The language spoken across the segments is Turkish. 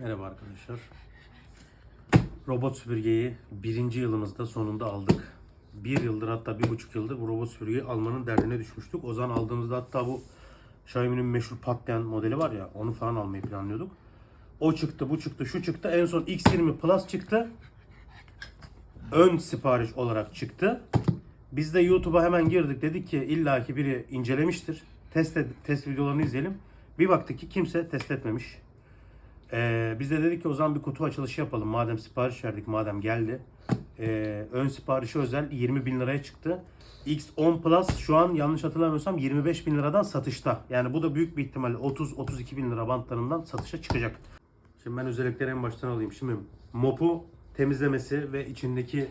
Merhaba arkadaşlar. Robot süpürgeyi birinci yılımızda sonunda aldık. Bir yıldır hatta bir buçuk yıldır bu robot süpürgeyi almanın derdine düşmüştük. O zaman aldığımızda hatta bu Xiaomi'nin meşhur patlayan modeli var ya onu falan almayı planlıyorduk. O çıktı, bu çıktı, şu çıktı. En son X20 Plus çıktı. Ön sipariş olarak çıktı. Biz de YouTube'a hemen girdik. Dedik ki illaki biri incelemiştir. Test, test videolarını izleyelim. Bir baktık ki kimse test etmemiş. Ee, biz de dedik ki o zaman bir kutu açılışı yapalım. Madem sipariş verdik, madem geldi. Ee, ön siparişi özel 20 bin liraya çıktı. X10 Plus şu an yanlış hatırlamıyorsam 25 bin liradan satışta. Yani bu da büyük bir ihtimalle 30-32 bin lira bantlarından satışa çıkacak. Şimdi ben özellikleri en baştan alayım. Şimdi mopu temizlemesi ve içindeki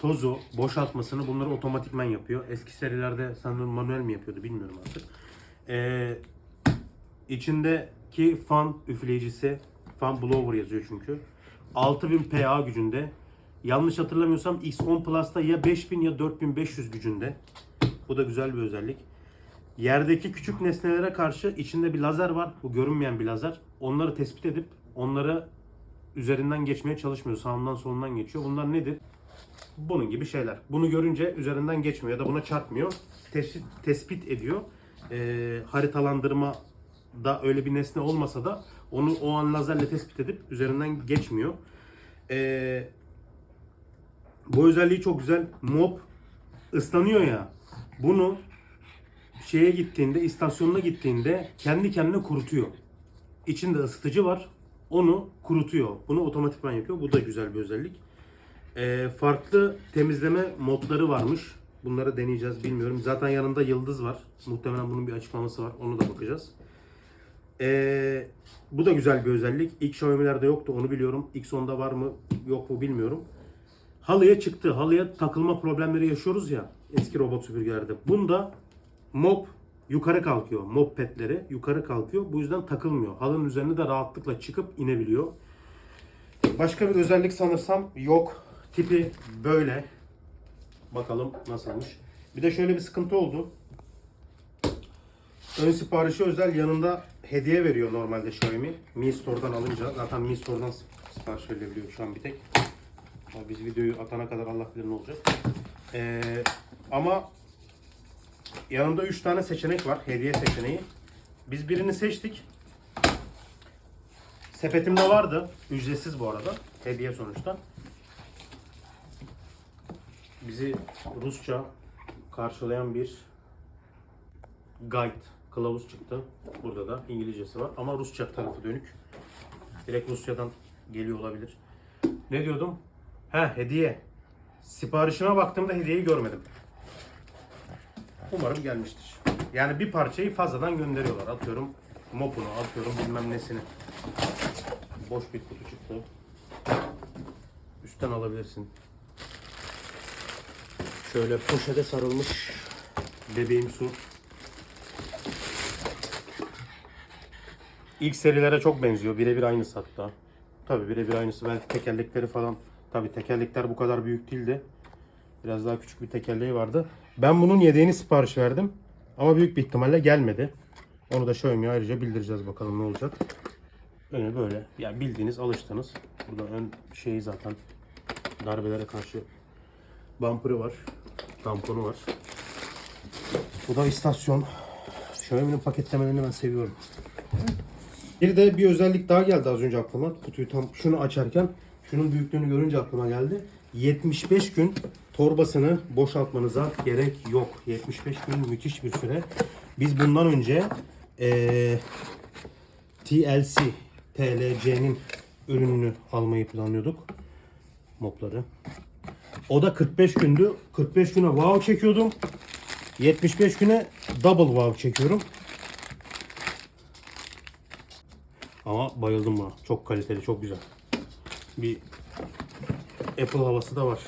tozu boşaltmasını bunları otomatikman yapıyor. Eski serilerde sanırım manuel mi yapıyordu bilmiyorum artık. Ee, içindeki fan üfleyicisi, fan blower yazıyor çünkü. 6000 PA gücünde. Yanlış hatırlamıyorsam X10 Plus'ta ya 5000 ya 4500 gücünde. Bu da güzel bir özellik. Yerdeki küçük nesnelere karşı içinde bir lazer var. Bu görünmeyen bir lazer. Onları tespit edip onları üzerinden geçmeye çalışmıyor. Sağından solundan geçiyor. Bunlar nedir? Bunun gibi şeyler. Bunu görünce üzerinden geçmiyor ya da buna çarpmıyor. Tespit, tespit ediyor. Ee, haritalandırma da öyle bir nesne olmasa da onu o an lazerle tespit edip üzerinden geçmiyor. Ee, bu özelliği çok güzel. Mop ıslanıyor ya. Bunu şeye gittiğinde, istasyonuna gittiğinde kendi kendine kurutuyor. İçinde ısıtıcı var. Onu kurutuyor. Bunu otomatikman yapıyor. Bu da güzel bir özellik. Ee, farklı temizleme modları varmış. Bunları deneyeceğiz bilmiyorum. Zaten yanında yıldız var. Muhtemelen bunun bir açıklaması var. Onu da bakacağız. Ee, bu da güzel bir özellik. İlk Xiaomi'lerde yoktu onu biliyorum. X10'da var mı yok mu bilmiyorum. Halıya çıktı. Halıya takılma problemleri yaşıyoruz ya eski robot süpürgelerde. Bunda mop yukarı kalkıyor. Mop petleri yukarı kalkıyor. Bu yüzden takılmıyor. Halının üzerine de rahatlıkla çıkıp inebiliyor. Başka bir özellik sanırsam yok. Tipi böyle. Bakalım nasılmış. Bir de şöyle bir sıkıntı oldu. Ön siparişi özel yanında hediye veriyor normalde Xiaomi. Mi Store'dan alınca. Zaten Mi Store'dan sipariş verilebiliyor şu an bir tek. Ama Biz videoyu atana kadar Allah bilir ne olacak. Ee, ama yanında 3 tane seçenek var. Hediye seçeneği. Biz birini seçtik. Sepetimde vardı. Ücretsiz bu arada. Hediye sonuçta. Bizi Rusça karşılayan bir guide, kılavuz çıktı. Burada da İngilizcesi var ama Rusça tarafı dönük. Direkt Rusya'dan geliyor olabilir. Ne diyordum? Ha hediye. Siparişime baktığımda hediyeyi görmedim. Umarım gelmiştir. Yani bir parçayı fazladan gönderiyorlar. Atıyorum mopunu, atıyorum bilmem nesini. Boş bir kutu çıktı. Üstten alabilirsin. Şöyle poşete sarılmış bebeğim su. İlk serilere çok benziyor. Birebir aynısı hatta. Tabii birebir aynısı. Belki tekerlekleri falan. Tabii tekerlekler bu kadar büyük değildi. Biraz daha küçük bir tekerleği vardı. Ben bunun yedeğini sipariş verdim. Ama büyük bir ihtimalle gelmedi. Onu da Xiaomi'ye ayrıca bildireceğiz bakalım ne olacak. Önü böyle. Yani bildiğiniz alıştınız. Burada ön şeyi zaten darbelere karşı bumper'ı var. Tamponu var. Bu da istasyon. Xiaomi'nin paketlemelerini ben seviyorum. Bir de bir özellik daha geldi az önce aklıma. Kutuyu tam şunu açarken şunun büyüklüğünü görünce aklıma geldi. 75 gün torbasını boşaltmanıza gerek yok. 75 gün müthiş bir süre. Biz bundan önce eee, TLC TLC'nin ürününü almayı planlıyorduk. Mopları. O da 45 gündü. 45 güne wow çekiyordum. 75 güne double wow çekiyorum. Ama bayıldım buna. Çok kaliteli, çok güzel. Bir Apple havası da var.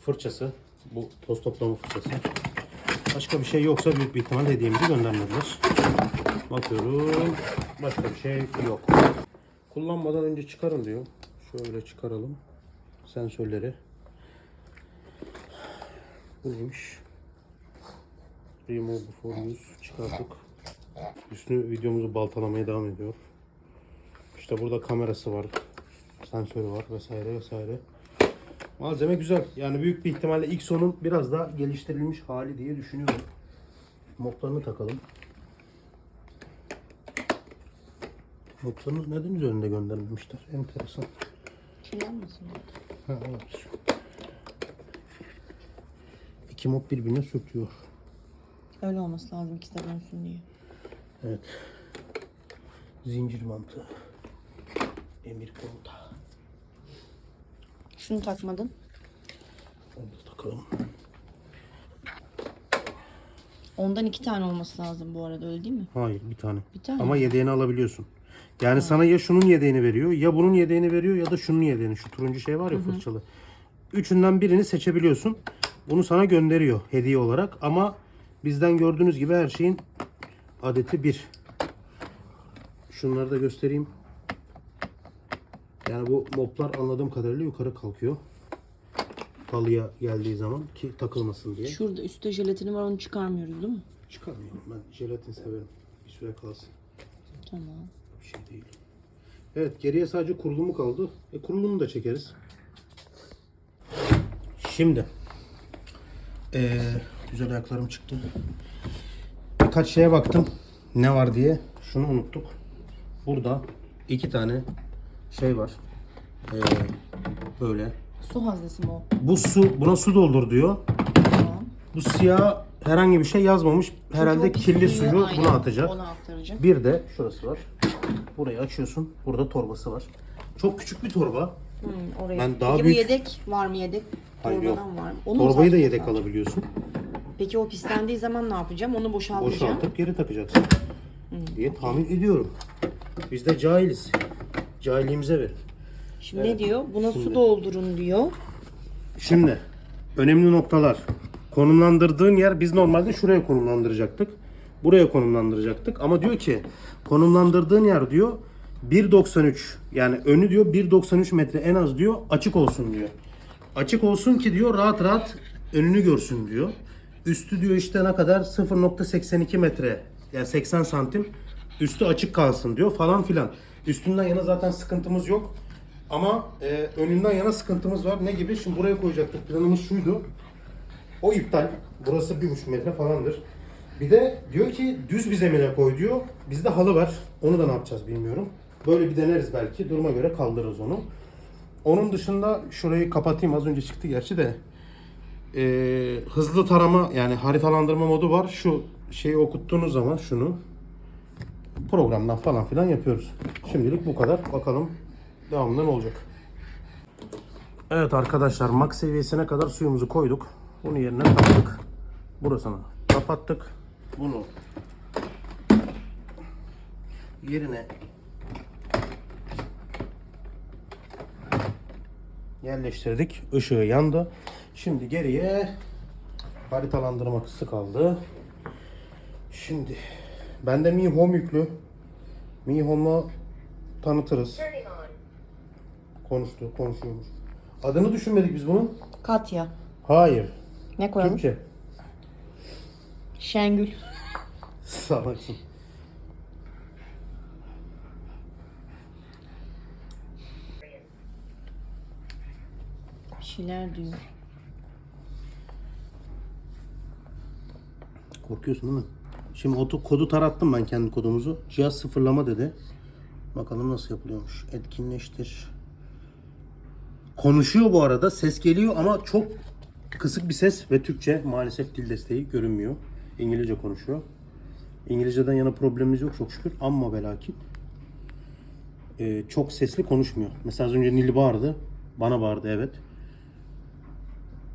Fırçası. Bu toz toplama fırçası. Başka bir şey yoksa büyük bir ihtimalle hediyemizi göndermediler. Bakıyorum. Başka bir şey yok. Kullanmadan önce çıkarın diyor. Şöyle çıkaralım. Sensörleri. Bu neymiş? Remove before use. Çıkarttık. Üstünü videomuzu baltalamaya devam ediyor. İşte burada kamerası var. Sensörü var vesaire vesaire. Malzeme güzel. Yani büyük bir ihtimalle Xo'nun biraz daha geliştirilmiş hali diye düşünüyorum. Modlarını takalım. Modlarını neden üzerinde göndermemişler? Enteresan. Kirlenmesin. Ha, olabilir. İki mod birbirine sürtüyor. Öyle olması lazım ikisi de dönsün diye. Evet. Zincir mantığı. Emir komuta. Şunu takmadın. Onu da takalım. Ondan iki tane olması lazım bu arada öyle değil mi? Hayır bir tane. Bir tane. Ama yedeğini alabiliyorsun. Yani sana ya şunun yedeğini veriyor ya bunun yedeğini veriyor ya da şunun yedeğini. Şu turuncu şey var ya fırçalı. Üçünden birini seçebiliyorsun. Bunu sana gönderiyor hediye olarak ama bizden gördüğünüz gibi her şeyin adeti bir. Şunları da göstereyim. Yani bu moplar anladığım kadarıyla yukarı kalkıyor. Halıya geldiği zaman ki takılmasın diye. Şurada üstte jelatini var onu çıkarmıyoruz değil mi? Çıkarmıyorum ben jelatin severim. Bir süre kalsın. Tamam. Bir şey değil. Evet geriye sadece kurulumu kaldı. E kurulumu da çekeriz. Şimdi. Ee, güzel ayaklarım çıktı. Birkaç şeye baktım. Ne var diye. Şunu unuttuk. Burada iki tane şey var. Ee, böyle. Su haznesi mi o? Bu su, buna su doldur diyor. Tamam. Bu siyah herhangi bir şey yazmamış. Herhalde Çünkü o kirli suyu aynen, buna atacak. Ona aktaracak. Bir de şurası var. Burayı açıyorsun. Burada torbası var. Çok küçük bir torba. Hmm, oraya. Ben daha Peki büyük- bu yedek var mı yedek? Hayır, yok. var mı? Onu Torbayı da yedek lazım. alabiliyorsun. Peki o pislendiği zaman ne yapacağım? Onu boşaltacağım. Boşaltıp geri takacaksın. diye tahmin ediyorum. Biz de cahiliz. Cahilliğimize verin. Şimdi ne diyor? Buna Şimdi. su doldurun diyor. Şimdi önemli noktalar. Konumlandırdığın yer biz normalde şuraya konumlandıracaktık. Buraya konumlandıracaktık. Ama diyor ki konumlandırdığın yer diyor 1.93 yani önü diyor 1.93 metre en az diyor açık olsun diyor. Açık olsun ki diyor rahat rahat önünü görsün diyor. Üstü diyor işte ne kadar 0.82 metre yani 80 santim üstü açık kalsın diyor falan filan. Üstünden yana zaten sıkıntımız yok. Ama e, önünden yana sıkıntımız var. Ne gibi? Şimdi buraya koyacaktık. Planımız şuydu. O iptal. Burası bir buçuk metre falandır. Bir de diyor ki düz bir zemine koy diyor. Bizde halı var. Onu da ne yapacağız bilmiyorum. Böyle bir deneriz belki. Duruma göre kaldırırız onu. Onun dışında şurayı kapatayım. Az önce çıktı gerçi de. Ee, hızlı tarama yani haritalandırma modu var. Şu şeyi okuttuğunuz zaman şunu programdan falan filan yapıyoruz. Şimdilik bu kadar. Bakalım devamında ne olacak. Evet arkadaşlar max seviyesine kadar suyumuzu koyduk. Bunu yerine taktık. Burasını kapattık. Bunu yerine yerleştirdik. Işığı yandı. Şimdi geriye haritalandırma kısmı kaldı. Şimdi bende Mi Home yüklü. Mi Home'u tanıtırız. Konuştu, konuşuyormuş. Adını düşünmedik biz bunun. Katya. Hayır. Ne koyalım? Türkçe. Şengül. Salaksın. Bir şeyler. Korkuyorsun değil mi? Şimdi oto kodu tarattım ben kendi kodumuzu. Cihaz sıfırlama dedi. Bakalım nasıl yapılıyormuş. Etkinleştir. Konuşuyor bu arada. Ses geliyor ama çok kısık bir ses ve Türkçe maalesef dil desteği görünmüyor. İngilizce konuşuyor. İngilizceden yana problemimiz yok çok şükür. Ama ve lakin e, çok sesli konuşmuyor. Mesela az önce Nil bağırdı. Bana bağırdı evet.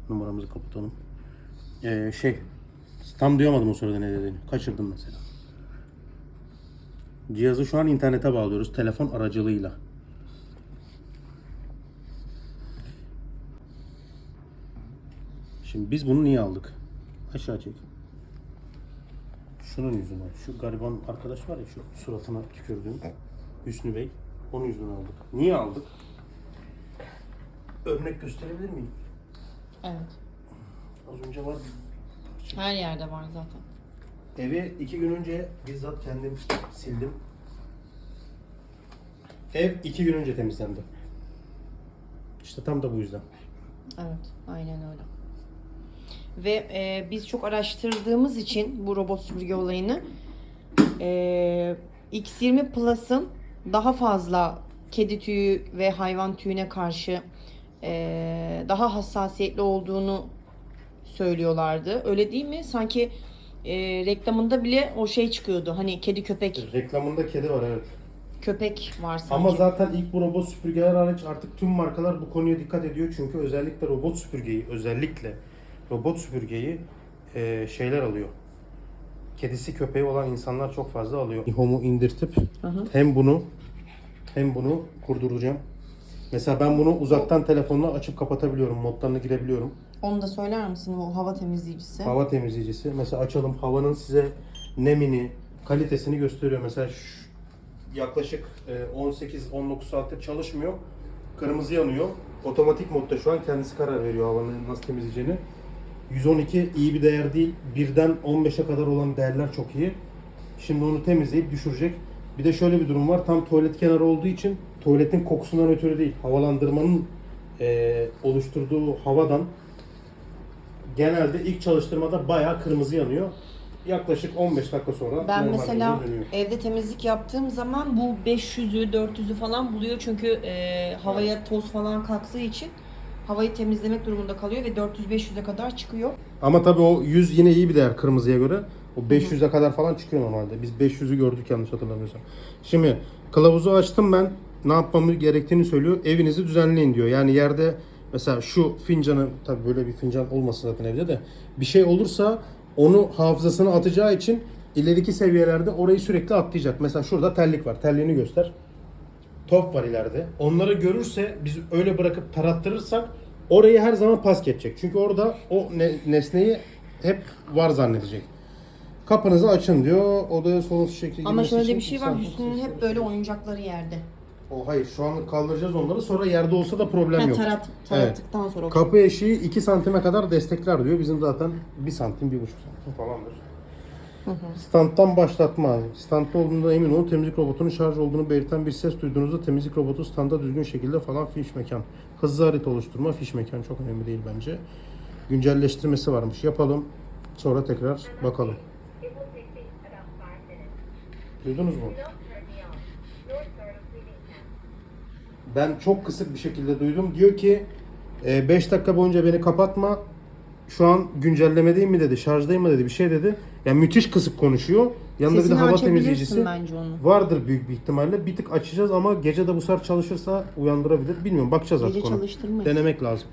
Numaramızı kapatalım. E, şey tam duyamadım o sırada ne dediğini. Kaçırdım mesela. Cihazı şu an internete bağlıyoruz telefon aracılığıyla. Şimdi biz bunu niye aldık? Aşağı çek. Şunun yüzünden. Şu gariban arkadaş var ya şu suratına tükürdüğüm. Hüsnü Bey. Onun yüzünden aldık. Niye aldık? Örnek gösterebilir miyim? Evet. Az önce var. Her yerde var zaten. Evi iki gün önce bizzat kendim sildim. Ev iki gün önce temizlendi. İşte tam da bu yüzden. Evet, aynen öyle. Ve e, biz çok araştırdığımız için bu robot süpürge olayını e, X20 Plus'ın daha fazla kedi tüyü ve hayvan tüyüne karşı e, daha hassasiyetli olduğunu söylüyorlardı. Öyle değil mi? Sanki e, reklamında bile o şey çıkıyordu. Hani kedi köpek Reklamında kedi var evet. köpek var sanki. Ama zaten ilk bu robot süpürgeler hariç artık tüm markalar bu konuya dikkat ediyor. Çünkü özellikle robot süpürgeyi, özellikle robot süpürgeyi e, şeyler alıyor. Kedisi köpeği olan insanlar çok fazla alıyor. Home'u indirtip hem bunu hem bunu kurduracağım. Mesela ben bunu uzaktan telefonla açıp kapatabiliyorum. Modlarına girebiliyorum. Onu da söyler misin? O hava temizleyicisi. Hava temizleyicisi. Mesela açalım havanın size nemini, kalitesini gösteriyor. Mesela şu- yaklaşık e, 18-19 saattir çalışmıyor. Kırmızı yanıyor. Otomatik modda şu an kendisi karar veriyor havanın nasıl temizleyeceğini. 112 iyi bir değer değil. Birden 15'e kadar olan değerler çok iyi. Şimdi onu temizleyip düşürecek. Bir de şöyle bir durum var. Tam tuvalet kenarı olduğu için tuvaletin kokusundan ötürü değil. Havalandırmanın e, oluşturduğu havadan genelde ilk çalıştırmada bayağı kırmızı yanıyor. Yaklaşık 15 dakika sonra Ben normal mesela rengine dönüyor. evde temizlik yaptığım zaman bu 500'ü 400'ü falan buluyor çünkü e, havaya toz falan kalktığı için havayı temizlemek durumunda kalıyor ve 400-500'e kadar çıkıyor. Ama tabii o 100 yine iyi bir değer kırmızıya göre. O 500'e kadar falan çıkıyor normalde. Biz 500'ü gördük yanlış hatırlamıyorsam. Şimdi kılavuzu açtım ben. Ne yapmamız gerektiğini söylüyor. Evinizi düzenleyin diyor. Yani yerde mesela şu fincanı tabii böyle bir fincan olmasın zaten evde de bir şey olursa onu hafızasına atacağı için ileriki seviyelerde orayı sürekli atlayacak. Mesela şurada terlik var. Terliğini göster. top var ileride. Onları görürse biz öyle bırakıp tarattırırsak orayı her zaman pas geçecek. Çünkü orada o ne- nesneyi hep var zannedecek. Kapınızı açın diyor. Odaya sorunsuz şekilde Ama şöyle bir şey var Hüsnü'nün hep böyle oyuncakları yerde. O hayır şu anlık kaldıracağız onları sonra yerde olsa da problem Ha, yok. tarat, tarattıktan sonra. Kapı eşiği 2 santime kadar destekler diyor. Bizim zaten 1 santim, 1,5 santim falandır. Standtan başlatma. Standta olduğunda emin olun temizlik robotunun şarj olduğunu belirten bir ses duyduğunuzda temizlik robotu standa düzgün şekilde falan fiş mekan. Hızlı harita oluşturma fiş mekan çok önemli değil bence. Güncelleştirmesi varmış. Yapalım. Sonra tekrar bakalım. Duydunuz mu? Ben çok kısık bir şekilde duydum. Diyor ki 5 dakika boyunca beni kapatma. Şu an güncellemedeyim mi dedi, şarjdayım mı dedi, bir şey dedi. Yani müthiş kısık konuşuyor. Yanında bir de Sesini hava açabilirsin temizleyicisi bence onu. vardır büyük bir ihtimalle. Bir tık açacağız ama gece de bu sefer çalışırsa uyandırabilir. Bilmiyorum bakacağız Gece artık ona. çalıştırmayız. Denemek lazım.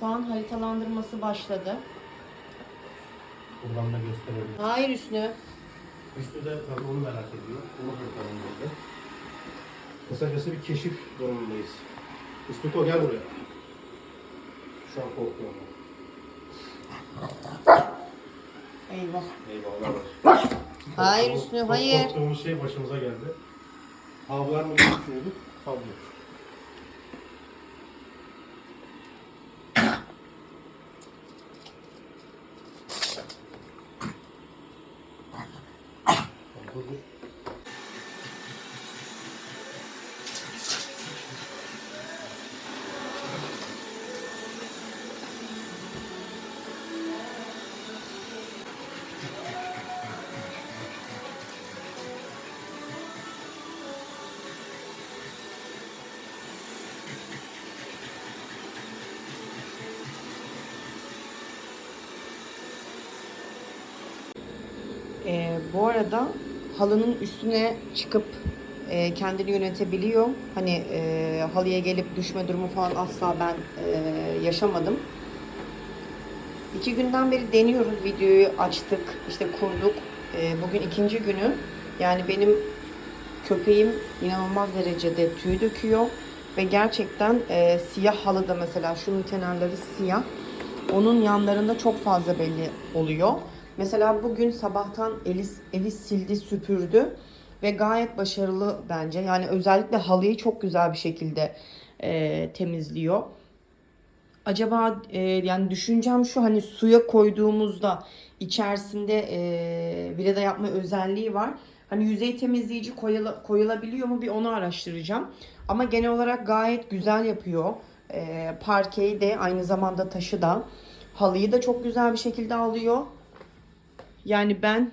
Şu an haritalandırması başladı. Buradan da gösterelim. Hayır Hüsnü. Üstü de tabii onu merak ediyor. Onu kurtarın Kısacası bir keşif durumundayız. Üstü gel buraya. Şu an korkuyorum. Eyvah. Eyvallah. Hayır Çok hayır. Korktuğumuz şey başımıza geldi. Havlar mı diye düşünüyorduk? Havlıyor. Bu arada halının üstüne çıkıp e, kendini yönetebiliyor. Hani e, halıya gelip düşme durumu falan asla ben e, yaşamadım. İki günden beri deniyoruz. Videoyu açtık, işte kurduk. E, bugün ikinci günü. Yani benim köpeğim inanılmaz derecede tüy döküyor. Ve gerçekten e, siyah halı da mesela şunun kenarları siyah. Onun yanlarında çok fazla belli oluyor. Mesela bugün sabahtan evi, evi sildi, süpürdü ve gayet başarılı bence. Yani özellikle halıyı çok güzel bir şekilde e, temizliyor. Acaba e, yani düşüncem şu hani suya koyduğumuzda içerisinde e, vileda yapma özelliği var. Hani yüzey temizleyici koyula- koyulabiliyor mu bir onu araştıracağım. Ama genel olarak gayet güzel yapıyor. Ee, parkeyi de aynı zamanda taşı da. Halıyı da çok güzel bir şekilde alıyor. Yani ben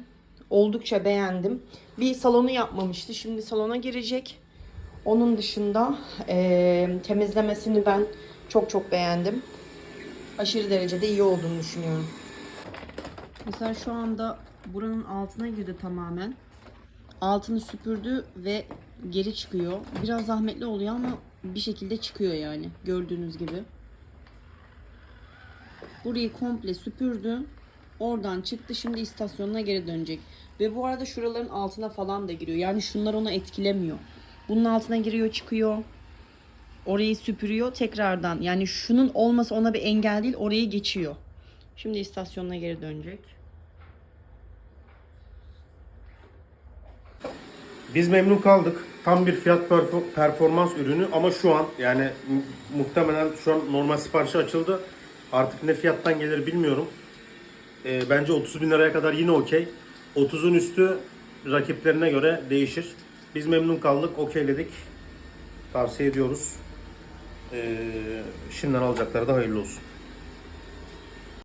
oldukça beğendim. Bir salonu yapmamıştı. Şimdi salona girecek. Onun dışında eee, temizlemesini ben çok çok beğendim. Aşırı derecede iyi olduğunu düşünüyorum. Mesela şu anda buranın altına girdi tamamen. Altını süpürdü ve geri çıkıyor. Biraz zahmetli oluyor ama bir şekilde çıkıyor yani. Gördüğünüz gibi. Burayı komple süpürdü. Oradan çıktı şimdi istasyonuna geri dönecek. Ve bu arada şuraların altına falan da giriyor. Yani şunlar onu etkilemiyor. Bunun altına giriyor çıkıyor. Orayı süpürüyor tekrardan. Yani şunun olması ona bir engel değil. Orayı geçiyor. Şimdi istasyonuna geri dönecek. Biz memnun kaldık. Tam bir fiyat perfor- performans ürünü ama şu an yani mu- muhtemelen şu an normal siparişi açıldı. Artık ne fiyattan gelir bilmiyorum. Ee, bence 30 bin liraya kadar yine okey. 30'un üstü rakiplerine göre değişir. Biz memnun kaldık, okeyledik. Tavsiye ediyoruz. Ee, şimdiden alacakları da hayırlı olsun.